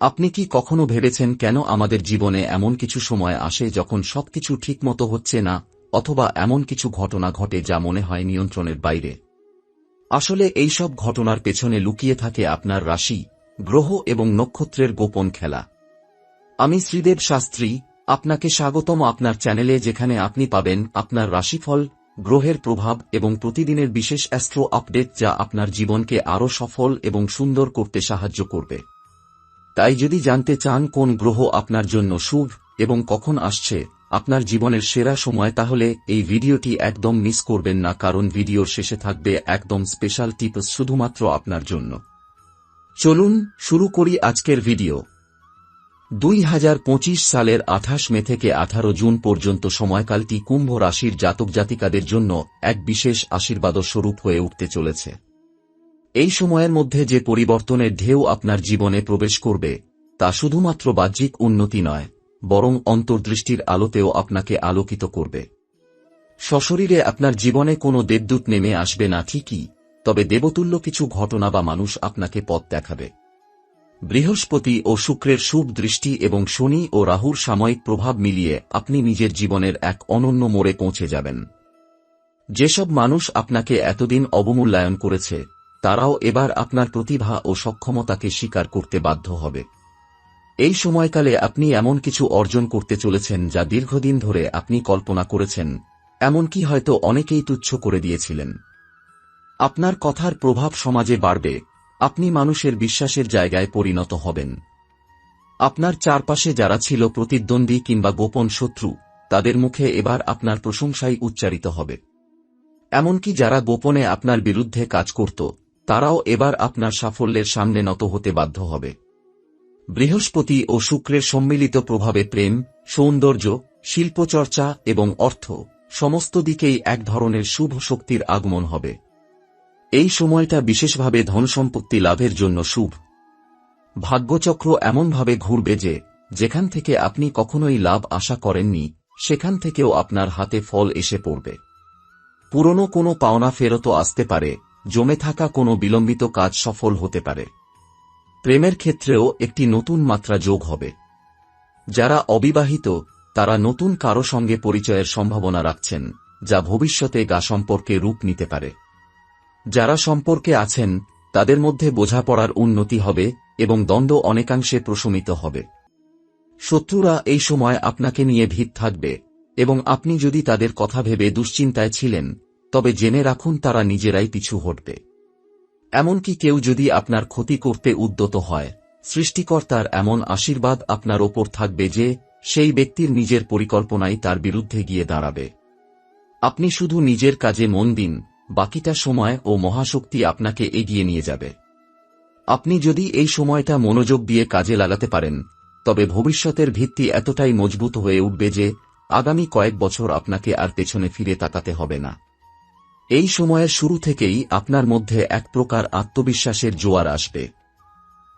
আপনি কি কখনো ভেবেছেন কেন আমাদের জীবনে এমন কিছু সময় আসে যখন সবকিছু ঠিকমতো হচ্ছে না, অথবা এমন কিছু ঘটনা ঘটে যা মনে হয় নিয়ন্ত্রণের বাইরে? আসলে এই সব ঘটনার পেছনে লুকিয়ে থাকে আপনার রাশি, গ্রহ এবং নক্ষত্রের গোপন খেলা। আমি শ্রীদেব শাস্ত্রী, আপনাকে স্বাগতম আপনার চ্যানেলে যেখানে আপনি পাবেন আপনার রাশিফল, গ্রহের প্রভাব এবং প্রতিদিনের বিশেষ অ্যাস্ট্রো আপডেট যা আপনার জীবনকে আরও সফল এবং সুন্দর করতে সাহায্য করবে। তাই যদি জানতে চান কোন গ্রহ আপনার জন্য শুভ এবং কখন আসছে, আপনার জীবনের সেরা সময়, তাহলে এই ভিডিওটি একদম মিস করবেন না, কারণ ভিডিওর শেষে থাকবে একদম স্পেশাল টিপস শুধুমাত্র আপনার জন্য। চলুন শুরু করি আজকের ভিডিও। দুই হাজার পঁচিশ সালের আঠাশ মে থেকে আঠারো জুন পর্যন্ত সময়কালটি কুম্ভ রাশির জাতক জাতিকাদের জন্য এক বিশেষ আশীর্বাদ স্বরূপ হয়ে উঠতে চলেছে। এই সময়ের মধ্যে যে পরিবর্তনের ঢেউ আপনার জীবনে প্রবেশ করবে, তা শুধুমাত্র বাহ্যিক উন্নতি নয়, বরং অন্তর্দৃষ্টির আলোতেও আপনাকে আলোকিত করবে। সশরীরে আপনার জীবনে কোনো দেবদূত নেমে আসবে না ঠিকই, তবে দেবতুল্য কিছু ঘটনা বা মানুষ আপনাকে পথ দেখাবে। বৃহস্পতি ও শুক্রের শুভ দৃষ্টি এবং শনি ও রাহুর সাময়িক প্রভাব মিলিয়ে আপনি নিজের জীবনের এক অনন্য মোড়ে পৌঁছে যাবেন। যেসব মানুষ আপনাকে এতদিন অবমূল্যায়ন করেছে তারাও এবার আপনার প্রতিভা ও সক্ষমতাকে স্বীকার করতে বাধ্য হবে। এই সময়কালে আপনি এমন কিছু অর্জন করতে চলেছেন যা দীর্ঘদিন ধরে আপনি কল্পনা করেছেন, এমনকি হয়তো অনেকেই তুচ্ছ করে দিয়েছিলেন। আপনার কথার প্রভাব সমাজে বাড়বে, আপনি মানুষের বিশ্বাসের জায়গায় পরিণত হবেন। আপনার চারপাশে যারা ছিল প্রতিদ্বন্দ্বী কিংবা গোপন শত্রু, তাদের মুখে এবার আপনার প্রশংসাই উচ্চারিত হবে। এমনকি যারা গোপনে আপনার বিরুদ্ধে কাজ করত তারাও এবার আপনার সাফল্যের সামনে নত হতে বাধ্য হবে। বৃহস্পতি ও শুক্রের সম্মিলিত প্রভাবে প্রেম, সৌন্দর্য, শিল্পচর্চা এবং অর্থ সমস্ত দিকেই এক ধরনের শুভ শক্তির আগমন হবে। এই সময়টা বিশেষভাবে ধনসম্পত্তি লাভের জন্য শুভ। ভাগ্যচক্র এমনভাবে ঘুরবে যে, যেখান থেকে আপনি কখনোই লাভ আশা করেননি, সেখান থেকেও আপনার হাতে ফল এসে পড়বে। পুরনো কোনো পাওনা ফেরত আসতে পারে জমে থাকা কোনো বিলম্বিত কাজ সফল হতে পারে। প্রেমের ক্ষেত্রেও একটি নতুন মাত্রা যোগ হবে। যারা অবিবাহিত, তারা নতুন কারও সঙ্গে পরিচয়ের সম্ভাবনা রাখছেন, যা ভবিষ্যতে গা সম্পর্কে রূপ নিতে পারে। যারা সম্পর্কে আছেন, তাদের মধ্যে বোঝাপড়ার উন্নতি হবে এবং দ্বন্দ্ব অনেকাংশে প্রশমিত হবে। শত্রুরা এই সময় আপনাকে নিয়ে ভিত থাকবে এবং আপনি যদি তাদের কথা ভেবে দুশ্চিন্তায় ছিলেন তবে জেনে রাখুন তারা নিজেরাই পিছু হটবে। এমনকি কেউ যদি আপনার ক্ষতি করতে উদ্যত হয়, সৃষ্টিকর্তার এমন আশীর্বাদ আপনার ওপর থাকবে যে, সেই ব্যক্তির নিজের পরিকল্পনাই তার বিরুদ্ধে গিয়ে দাঁড়াবে। আপনি শুধু নিজের কাজে মন দিন, বাকিটা সময় ও মহাশক্তি আপনাকে এগিয়ে নিয়ে যাবে। আপনি যদি এই সময়টা মনোযোগ দিয়ে কাজে লাগাতে পারেন, তবে ভবিষ্যতের ভিত্তি এতটাই মজবুত হয়ে উঠবে যে, আগামী কয়েক বছর আপনাকে আর পেছনে ফিরে তাকাতে হবে না। এই সময়ের শুরু থেকেই আপনার মধ্যে এক প্রকার আত্মবিশ্বাসের জোয়ার আসবে।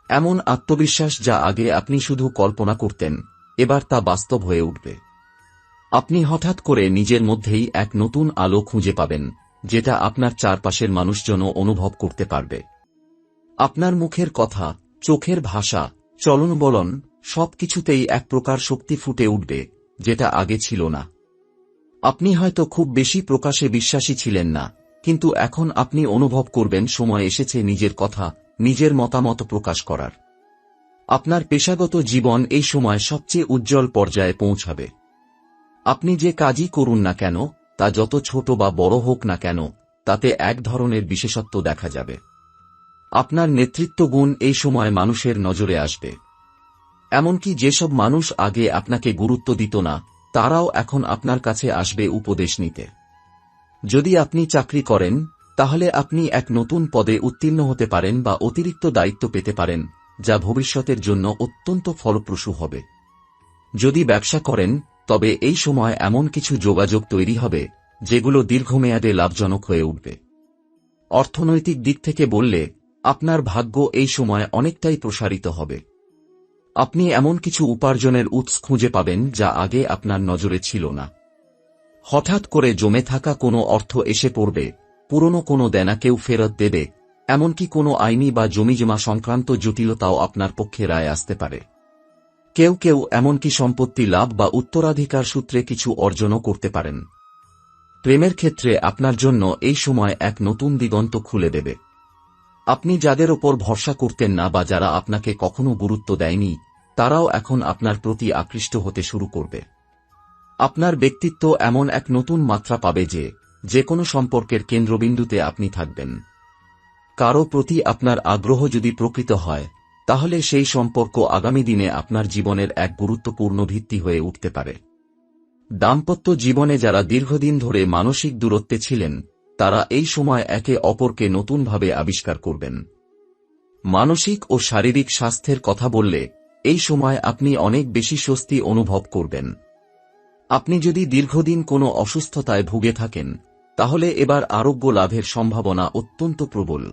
এমন আত্মবিশ্বাস যা আগে আপনি শুধু কল্পনা করতেন, এবার তা বাস্তব হয়ে উঠবে। আপনি হঠাৎ করে নিজের মধ্যেই এক নতুন আলো খুঁজে পাবেন, যেটা আপনার চারপাশের মানুষজনও অনুভব করতে পারবে। আপনার মুখের কথা, চোখের ভাষা, চলনবলন, সবকিছুতেই এক প্রকার শক্তি ফুটে উঠবে, যেটা আগে ছিল না। আপনি হয়তো খুব বেশি প্রকাশে বিশ্বাসী ছিলেন না, কিন্তু এখন আপনি অনুভব করবেন সময় এসেছে নিজের কথা, নিজের মতামত প্রকাশ করার। আপনার পেশাগত জীবন এই সময় সবচেয়ে উজ্জ্বল পর্যায়ে পৌঁছাবে। আপনি যে কাজই করুন না কেন, তা যত ছোট বা বড় হোক না কেন, তাতে এক ধরনের বিশেষত্ব দেখা যাবে। আপনার নেতৃত্ব গুণ এই সময় মানুষের নজরে আসবে। এমনকি যেসব মানুষ আগে আপনাকে গুরুত্ব দিত না তারাও এখন আপনার কাছে আসবে উপদেশ নিতে। যদি আপনি চাকরি করেন, তাহলে আপনি এক নতুন পদে উত্তীর্ণ হতে পারেন বা অতিরিক্ত দায়িত্ব পেতে পারেন, যা ভবিষ্যতের জন্য অত্যন্ত ফলপ্রসূ হবে। যদি ব্যবসা করেন, তবে এই সময় এমন কিছু যোগাযোগ তৈরি হবে, যেগুলো দীর্ঘমেয়াদে লাভজনক হয়ে উঠবে। অর্থনৈতিক দিক থেকে বললে, আপনার ভাগ্য এই সময় অনেকটাই প্রসারিত হবে। আপনি এমন কিছু উপার্জনের উৎস খুঁজে পাবেন যা আগে আপনার নজরে ছিল না। হঠাৎ করে জমে থাকা কোনো অর্থ এসে পড়বে, পুরনো কোনো দেনা কেউ ফেরত দেবে, এমনকি কোনো আইনি বা জমিজমা সংক্রান্ত জটিলতাও আপনার পক্ষে রায় আসতে পারে। কেউ কেউ এমনকি সম্পত্তি লাভ বা উত্তরাধিকার সূত্রে কিছু অর্জনও করতে পারেন। প্রেমের ক্ষেত্রে আপনার জন্য এই সময় এক নতুন দিগন্ত খুলে দেবে। আপনি যাদের ওপর ভরসা করতেন না বা যারা আপনাকে কখনো গুরুত্ব দেয়নি, তারাও এখন আপনার প্রতি আকৃষ্ট হতে শুরু করবে। আপনার ব্যক্তিত্ব এমন এক নতুন মাত্রা পাবে যে যে কোনো সম্পর্কের কেন্দ্রবিন্দুতে আপনি থাকবেন। কারও প্রতি আপনার আগ্রহ যদি প্রকৃত হয়, তাহলে সেই সম্পর্ক আগামী দিনে আপনার জীবনের এক গুরুত্বপূর্ণ ভিত্তি হয়ে উঠতে পারে। দাম্পত্য জীবনে যারা দীর্ঘদিন ধরে মানসিক দূরত্বে ছিলেন তারা এই সময় একে অপরকে নতুনভাবে আবিষ্কার করবেন। মানসিক ও শারীরিক স্বাস্থ্যের কথা বললে, এই সময় আপনি অনেক বেশি স্বস্তি অনুভব করবেন। আপনি যদি দীর্ঘদিন কোনো অসুস্থতায় ভুগে থাকেন, তাহলে এবার আরোগ্য লাভের সম্ভাবনা অত্যন্ত প্রবল।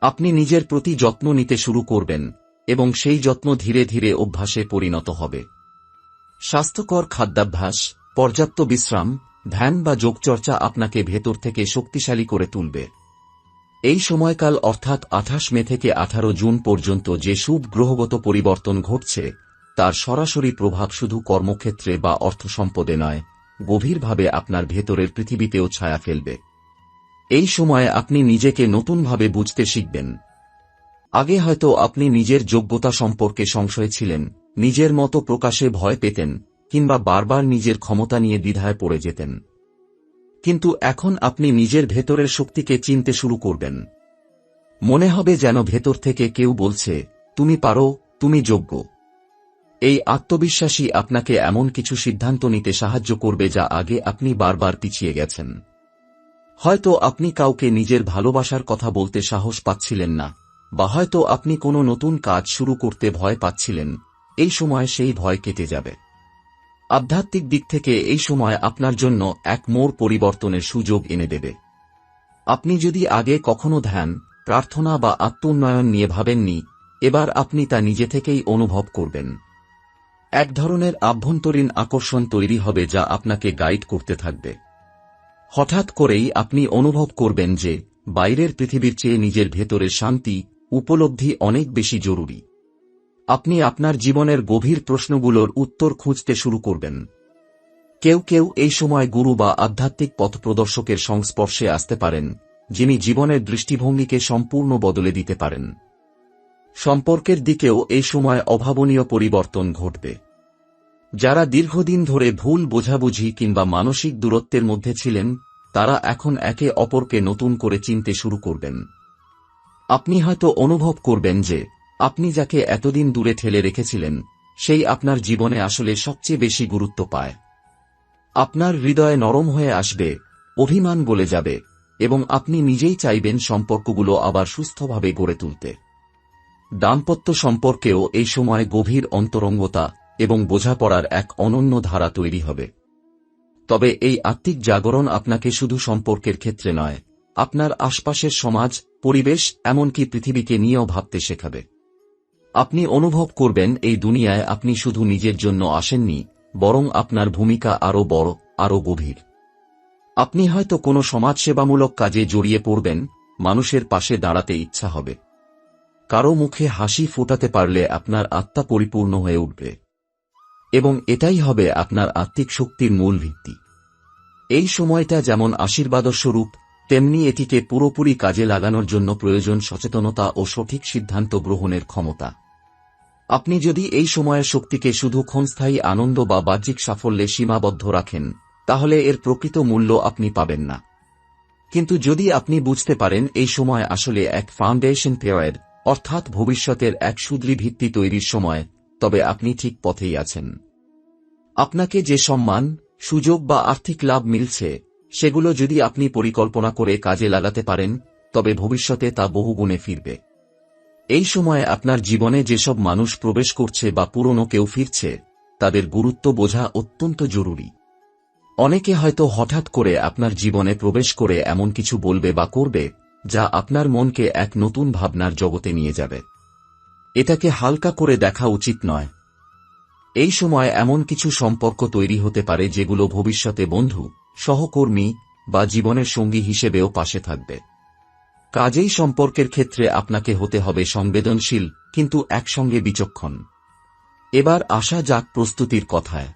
আপনি নিজের প্রতি যত্ন নিতে শুরু করবেন এবং সেই যত্ন ধীরে ধীরে অভ্যাসে পরিণত হবে। স্বাস্থ্যকর খাদ্যাভ্যাস, পর্যাপ্ত বিশ্রাম ধ্যান বা যোগচর্চা আপনাকে ভেতর থেকে শক্তিশালী করে তুলবে। এই সময়কাল অর্থাৎ আঠাশ মে থেকে আঠারো জুন পর্যন্ত যে শুভ গ্রহগত পরিবর্তন ঘটছে, তার সরাসরি প্রভাব শুধু কর্মক্ষেত্রে বা অর্থ সম্পদে নয়, গভীরভাবে আপনার ভেতরের পৃথিবীতেও ছায়া ফেলবে। এই সময়ে আপনি নিজেকে নতুনভাবে বুঝতে শিখবেন। আগে হয়তো আপনি নিজের যোগ্যতা সম্পর্কে সংশয় ছিলেন, নিজের মতো প্রকাশে ভয় পেতেন কিংবা বারবার নিজের ক্ষমতা নিয়ে দ্বিধায় পড়ে যেতেন। কিন্তু এখন আপনি নিজের ভেতরের শক্তিকে চিনতে শুরু করবেন। মনে হবে যেন ভেতর থেকে কেউ বলছে, তুমি পারো, তুমি যোগ্য। এই আত্মবিশ্বাসী আপনাকে এমন কিছু সিদ্ধান্ত নিতে সাহায্য করবে যা আগে আপনি বারবার পিছিয়ে গেছেন। হয়তো আপনি কাউকে নিজের ভালোবাসার কথা বলতে সাহস পাচ্ছিলেন না, বা হয়তো আপনি কোনো নতুন কাজ শুরু করতে ভয় পাচ্ছিলেন, এই সময় সেই ভয় কেটে যাবে। আধ্যাত্মিক দিক থেকে এই সময় আপনার জন্য এক মোর পরিবর্তনের সুযোগ এনে দেবে। আপনি যদি আগে কখনো ধ্যান, প্রার্থনা বা আত্মোন্নয়ন নিয়ে ভাবেননি, এবার আপনি তা নিজে থেকেই অনুভব করবেন। এক ধরনের আভ্যন্তরীণ আকর্ষণ তৈরি হবে যা আপনাকে গাইড করতে থাকবে। হঠাৎ করেই আপনি অনুভব করবেন যে, বাইরের পৃথিবীর চেয়ে নিজের ভেতরের শান্তি, উপলব্ধি অনেক বেশি জরুরি। আপনি আপনার জীবনের গভীর প্রশ্নগুলোর উত্তর খুঁজতে শুরু করবেন। কেউ কেউ এই সময় গুরু বা আধ্যাত্মিক পথপ্রদর্শকের সংস্পর্শে আসতে পারেন, যিনি জীবনের দৃষ্টিভঙ্গিকে সম্পূর্ণ বদলে দিতে পারেন। সম্পর্কের দিকেও এই সময় অভাবনীয় পরিবর্তন ঘটবে। যারা দীর্ঘদিন ধরে ভুল বোঝাবুঝি কিংবা মানসিক দূরত্বের মধ্যে ছিলেন, তারা এখন একে অপরকে নতুন করে চিনতে শুরু করবেন। আপনি হয়তো অনুভব করবেন যে আপনি যাকে এতদিন দূরে ঠেলে রেখেছিলেন, সেই আপনার জীবনে আসলে সবচেয়ে বেশি গুরুত্ব পায়। আপনার হৃদয় নরম হয়ে আসবে, অভিমান বলে যাবে, এবং আপনি নিজেই চাইবেন সম্পর্কগুলো আবার সুস্থভাবে গড়ে তুলতে। দাম্পত্য সম্পর্কেও এই সময় গভীর অন্তরঙ্গতা এবং বোঝাপড়ার এক অনন্য ধারা তৈরি হবে। তবে এই আত্মিক জাগরণ আপনাকে শুধু সম্পর্কের ক্ষেত্রে নয়, আপনার আশপাশের সমাজ, পরিবেশ, এমনকি পৃথিবীকে নিয়েও ভাবতে শেখাবে। আপনি অনুভব করবেন, এই দুনিয়ায় আপনি শুধু নিজের জন্য আসেননি, বরং আপনার ভূমিকা আরও বড়, আরও গভীর। আপনি হয়তো কোনো সমাজসেবামূলক কাজে জড়িয়ে পড়বেন, মানুষের পাশে দাঁড়াতে ইচ্ছা হবে। কারও মুখে হাসি ফোটাতে পারলে আপনার আত্মা পরিপূর্ণ হয়ে উঠবে। এবং এটাই হবে আপনার আত্মিক শক্তির মূল ভিত্তি। এই সময়টা যেমন আশীর্বাদস্বরূপ, তেমনি এটিকে পুরোপুরি কাজে লাগানোর জন্য প্রয়োজন সচেতনতা ও সঠিক সিদ্ধান্ত গ্রহণের ক্ষমতা। আপনি যদি এই সময়ের শক্তিকে শুধু ক্ষণস্থায়ী আনন্দ বা বাহ্যিক সাফল্যে সীমাবদ্ধ রাখেন, তাহলে এর প্রকৃত মূল্য আপনি পাবেন না। কিন্তু যদি আপনি বুঝতে পারেন এই সময় আসলে এক ফাউন্ডেশন পেয়ার, অর্থাৎ ভবিষ্যতের এক সুদৃঢ় ভিত্তি তৈরির সময়, তবে আপনি ঠিক পথেই আছেন। আপনাকে যে সম্মান, সুযোগ বা আর্থিক লাভ মিলছে, সেগুলো যদি আপনি পরিকল্পনা করে কাজে লাগাতে পারেন, তবে ভবিষ্যতে তা বহুগুণে ফিরবে। এই সময়ে আপনার জীবনে যেসব মানুষ প্রবেশ করছে বা পুরনো কেউ ফিরছে, তাদের গুরুত্ব বোঝা অত্যন্ত জরুরি। অনেকে হয়তো হঠাৎ করে আপনার জীবনে প্রবেশ করে এমন কিছু বলবে বা করবে, যা আপনার মনকে এক নতুন ভাবনার জগতে নিয়ে যাবে। এটাকে হালকা করে দেখা উচিত নয়। এই সময় এমন কিছু সম্পর্ক তৈরি হতে পারে যেগুলো ভবিষ্যতে বন্ধু, সহকর্মী বা জীবনের সঙ্গী হিসেবেও পাশে থাকবে। কাজেই সম্পর্কের ক্ষেত্রে আপনাকে হতে হবে সংবেদনশীল, কিন্তু একসঙ্গে বিচক্ষণ। এবার আসা যাক প্রস্তুতির কথায়।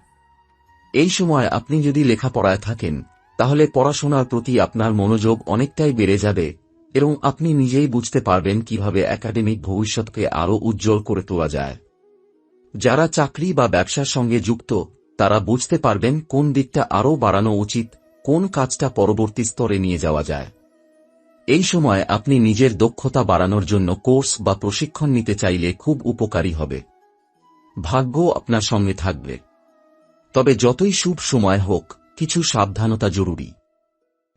এই সময় আপনি যদি লেখাপড়ায় থাকেন, তাহলে পড়াশোনার প্রতি আপনার মনোযোগ অনেকটাই বেড়ে যাবে এবং আপনি নিজেই বুঝতে পারবেন কীভাবে একাডেমিক ভবিষ্যৎকে আরও উজ্জ্বল করে তোলা যায়। যারা চাকরি বা ব্যবসার সঙ্গে যুক্ত, তারা বুঝতে পারবেন কোন দিকটা আরও বাড়ানো উচিত, কোন কাজটা পরবর্তী স্তরে নিয়ে যাওয়া যায়। এই সময় আপনি নিজের দক্ষতা বাড়ানোর জন্য কোর্স বা প্রশিক্ষণ নিতে চাইলে খুব উপকারী হবে। ভাগ্য আপনার সঙ্গে থাকবে। তবে যতই শুভ সময় হোক, কিছু সাবধানতা জরুরি।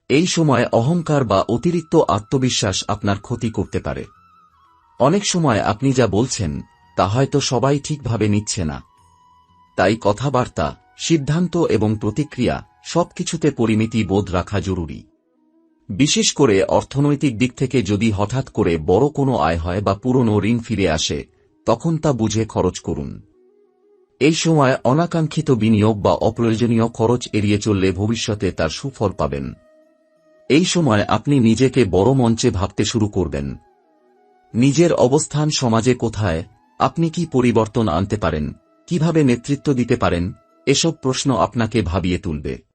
এই সময় অহংকার বা অতিরিক্ত আত্মবিশ্বাস আপনার ক্ষতি করতে পারে। অনেক সময় আপনি যা বলছেন, তা হয়তো সবাই ঠিকভাবে নিচ্ছে না। তাই কথাবার্তা, সিদ্ধান্ত এবং প্রতিক্রিয়া সবকিছুতে পরিমিতি বোধ রাখা জরুরি। বিশেষ করে অর্থনৈতিক দিক থেকে যদি হঠাৎ করে বড় কোনো আয় হয় বা পুরনো ঋণ ফিরে আসে, তখন তা বুঝে খরচ করুন। এই সময় অনাকাঙ্ক্ষিত বিনিয়োগ বা অপ্রয়োজনীয় খরচ এড়িয়ে চললে ভবিষ্যতে তার সুফল পাবেন। এই সময় আপনি নিজেকে বড় মঞ্চে ভাবতে শুরু করবেন। নিজের অবস্থান সমাজে কোথায়, আপনি কি পরিবর্তন আনতে পারেন, কীভাবে নেতৃত্ব দিতে পারেন, এসব প্রশ্ন আপনাকে ভাবিয়ে তুলবে।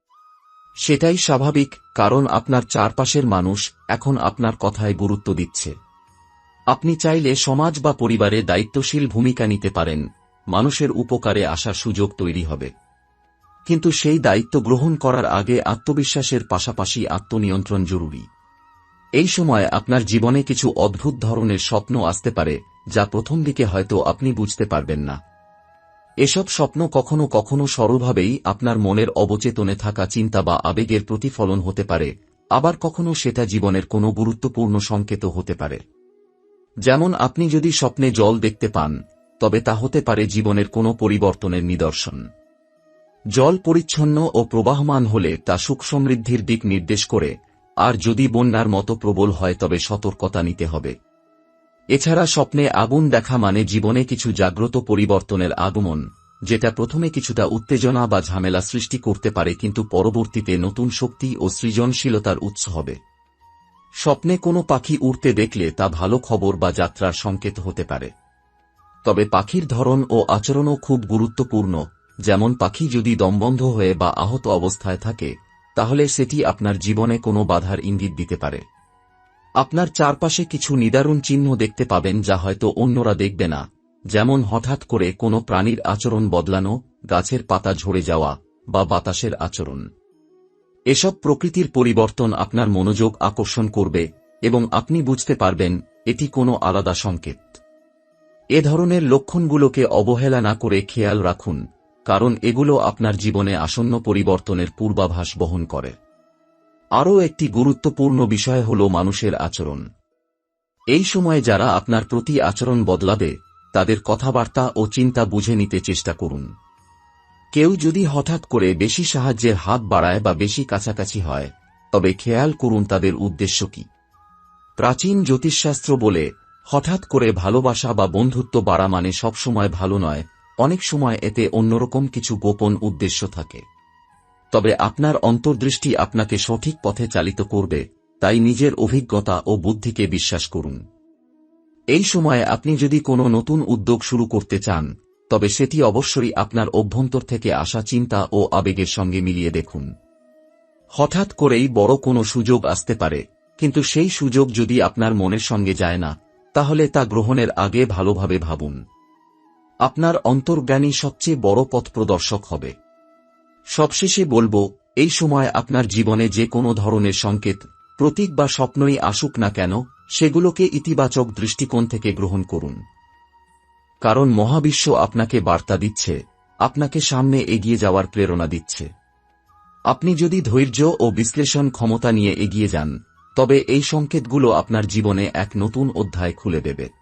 সেটাই স্বাভাবিক, কারণ আপনার চারপাশের মানুষ এখন আপনার কথায় গুরুত্ব দিচ্ছে। আপনি চাইলে সমাজ বা পরিবারে দায়িত্বশীল ভূমিকা নিতে পারেন, মানুষের উপকারে আসার সুযোগ তৈরি হবে। কিন্তু সেই দায়িত্ব গ্রহণ করার আগে আত্মবিশ্বাসের পাশাপাশি আত্মনিয়ন্ত্রণ জরুরি। এই সময় আপনার জীবনে কিছু অদ্ভুত ধরনের স্বপ্ন আসতে পারে, যা প্রথম দিকে হয়তো আপনি বুঝতে পারবেন না। এসব স্বপ্ন কখনো কখনো সরলভাবেই আপনার মনের অবচেতনে থাকা চিন্তা বা আবেগের প্রতিফলন হতে পারে, আবার কখনো সেটা জীবনের কোনো গুরুত্বপূর্ণ সংকেত হতে পারে। যেমন আপনি যদি স্বপ্নে জল দেখতে পান, তবে তা হতে পারে জীবনের কোনো পরিবর্তনের নিদর্শন। জল পরিচ্ছন্ন ও প্রবাহমান হলে তা সুখ সমৃদ্ধির দিক নির্দেশ করে, আর যদি বন্যার মতো প্রবল হয় তবে সতর্কতা নিতে হবে। এছাড়া স্বপ্নে আগুন দেখা মানে জীবনে কিছু জাগ্রত পরিবর্তনের আগমন, যেটা প্রথমে কিছুটা উত্তেজনা বা ঝামেলা সৃষ্টি করতে পারে কিন্তু পরবর্তীতে নতুন শক্তি ও সৃজনশীলতার উৎস হবে। স্বপ্নে কোনো পাখি উড়তে দেখলে তা ভালো খবর বা যাত্রার সংকেত হতে পারে। তবে পাখির ধরন ও আচরণও খুব গুরুত্বপূর্ণ, যেমন পাখি যদি দমবন্ধ হয়ে বা আহত অবস্থায় থাকে, তাহলে সেটি আপনার জীবনে কোনো বাধার ইঙ্গিত দিতে পারে। আপনার চারপাশে কিছু নিদারুণ চিহ্ন দেখতে পাবেন যা হয়তো অন্যরা দেখবে না। যেমন হঠাৎ করে কোনো প্রাণীর আচরণ বদলানো, গাছের পাতা ঝরে যাওয়া বা বাতাসের আচরণ। এসব প্রকৃতির পরিবর্তন আপনার মনোযোগ আকর্ষণ করবে এবং আপনি বুঝতে পারবেন এটি কোনো আলাদা সংকেত। এ ধরনের লক্ষণগুলোকে অবহেলা না করে খেয়াল রাখুন, কারণ এগুলো আপনার জীবনে আসন্ন পরিবর্তনের পূর্বাভাস বহন করে। আরও একটি গুরুত্বপূর্ণ বিষয় হল মানুষের আচরণ। এই সময়ে যারা আপনার প্রতি আচরণ বদলাবে, তাদের কথাবার্তা ও চিন্তা বুঝে নিতে চেষ্টা করুন। কেউ যদি হঠাৎ করে বেশি সাহায্যের হাত বাড়ায় বা বেশি কাছাকাছি হয়, তবে খেয়াল করুন তাদের উদ্দেশ্য কি। প্রাচীন জ্যোতিষশাস্ত্র বলে, হঠাৎ করে ভালোবাসা বা বন্ধুত্ব বাড়া মানে সবসময় ভালো নয়, অনেক সময় এতে অন্যরকম কিছু গোপন উদ্দেশ্য থাকে। তবে আপনার অন্তর্দৃষ্টি আপনাকে সঠিক পথে চালিত করবে, তাই নিজের অভিজ্ঞতা ও বুদ্ধিকে বিশ্বাস করুন। এই সময়ে আপনি যদি কোনো নতুন উদ্যোগ শুরু করতে চান, তবে সেটি অবশ্যই আপনার অভ্যন্তর থেকে আসা চিন্তা ও আবেগের সঙ্গে মিলিয়ে দেখুন। হঠাৎ করেই বড় কোনো সুযোগ আসতে পারে, কিন্তু সেই সুযোগ যদি আপনার মনের সঙ্গে যায় না, তাহলে তা গ্রহণের আগে ভালোভাবে ভাবুন। আপনার অন্তর্জ্ঞানী সবচেয়ে বড় পথ প্রদর্শক হবে। সবশেষে বলব, এই সময় আপনার জীবনে যে কোনো ধরনের সংকেত, প্রতীক বা স্বপ্নই আসুক না কেন, সেগুলোকে ইতিবাচক দৃষ্টিকোণ থেকে গ্রহণ করুন। কারণ মহাবিশ্ব আপনাকে বার্তা দিচ্ছে, আপনাকে সামনে এগিয়ে যাওয়ার প্রেরণা দিচ্ছে। আপনি যদি ধৈর্য ও বিশ্লেষণ ক্ষমতা নিয়ে এগিয়ে যান, তবে এই সংকেতগুলো আপনার জীবনে এক নতুন অধ্যায় খুলে দেবে।